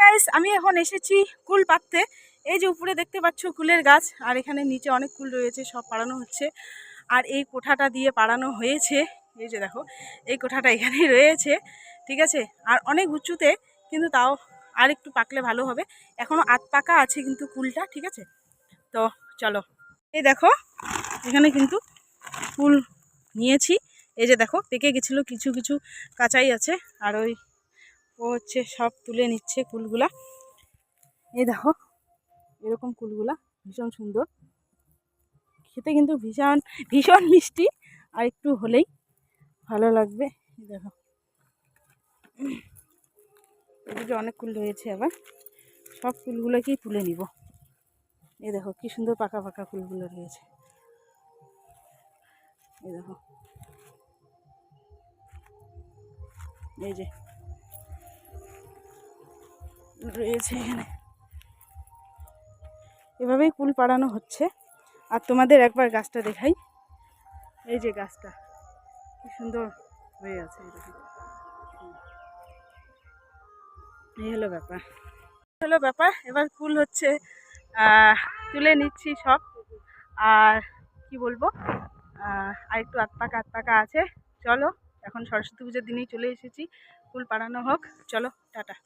Guys আমি এখন এসেছি কুল পাততে এই যে উপরে দেখতে পাচ্ছ কুলের গাছ, আর এখানে নিচে অনেক কুল রয়েছে, সব পাড়ানো হচ্ছে। আর এই কোঠাটা দিয়ে পাড়ানো হয়েছে, এই যে দেখো, এই কোঠাটা এখানেই রয়েছে, ঠিক আছে? আর অনেক উঁচুতে, কিন্তু তাও আর একটু পাকলে ভালো হবে। এখনও আত পাকা আছে কিন্তু কুলটা, ঠিক আছে? তো চলো, এই দেখো, এখানে কিন্তু কুল নিয়েছি। এই যে দেখো, পেকে গেছিল কিছু কিছু কাঁচাই আছে, আর ওই ও হচ্ছে সব তুলে নিচ্ছে কুলগুলা। এই দেখো, এরকম কুলগুলা, ভীষণ সুন্দর। খেতে কিন্তু ভীষণ ভীষণ মিষ্টি, আর একটু হলেই ভালো লাগবে। দেখো। এদিকে অনেক কুল রয়েছে আবার, সব কুলগুলোকেই তুলে নিব। এই দেখো, কি সুন্দর পাকা পাকা ফুলগুলো রয়েছে। এই দেখো। এই যে রয়েছে এখানে। এভাবেই কুল পাড়ানো হচ্ছে। আর তোমাদের একবার গাছটা দেখাই। এই যে গাছটা, কি সুন্দর হয়ে আছে এই হলো ব্যাপার। হলো ব্যাপার, এবার কুল হচ্ছে তুলে নিচ্ছি সব। আর কি বলব আর একটু আত পাকা আত পাকা আছে। চলো, এখন সরস্বতী পুজোর দিনেই চলে এসেছি। ফুল পাড়ানো হোক। চলো, টাটা।